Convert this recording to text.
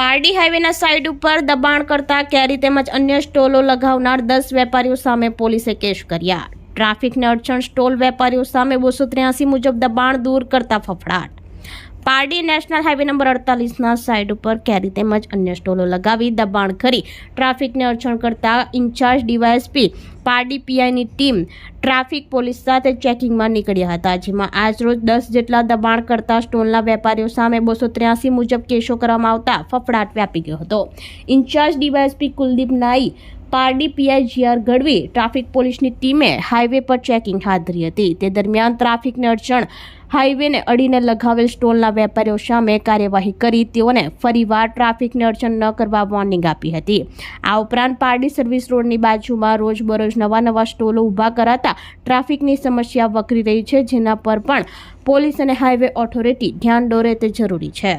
Pardi હાઈવેના side ઉપર દબાણ કરતા કેરી તેમજ અન્ય સ્ટોલો લગાવનાર દસ વેપારીઓ સામે પોલીસે કેસ કર્યા. ટ્રાફિકને અડચણ સ્ટોલ વેપારીઓ સામે બોસો ત્ર્યાસી મુજબ દબાણ દૂર કરતા ફફડાટ. પારડી નેશનલ હાઈવે નંબર અડતાલીસના સાઇડ ઉપર કેરી તેમજ અન્ય સ્ટોલો લગાવી દબાણ કરી ટ્રાફિકને અડચણ કરતા ઇન્ચાર્જ ડીવાયએસપી પારડી પીઆઈની ટીમ ટ્રાફિક પોલીસ સાથે ચેકિંગમાં નીકળ્યા હતા, જેમાં આજરોજ દસ જેટલા દબાણ કરતા સ્ટોલના વેપારીઓ સામે બસો ત્ર્યાસી મુજબ કેસો કરવામાં આવતા ફફડાટ વ્યાપી ગયો હતો. Incharge DYSP Kuldeep Nai Pardi PI GR Gadhvi traffic પોલીસની ટીમે હાઈવે પર ચેકિંગ હાથ ધરી હતી. તે દરમિયાન ટ્રાફિકને અડચણ હાઈવેને અડીને લગાવેલ સ્ટોલના વેપારીઓ સામે કાર્યવાહી કરી. તેઓને ફરીવાર ટ્રાફિકને અડચણ ન કરવા વોર્નિંગ આપી હતી. આ ઉપરાંત પારડી સર્વિસ રોડની બાજુમાં રોજબરોજ નવા નવા સ્ટોલો ઊભા કરાતા ટ્રાફિકની સમસ્યા વકરી રહી છે, જેના પર પણ પોલીસ અને હાઈવે ઓથોરિટી ધ્યાન દોરે તે જરૂરી છે.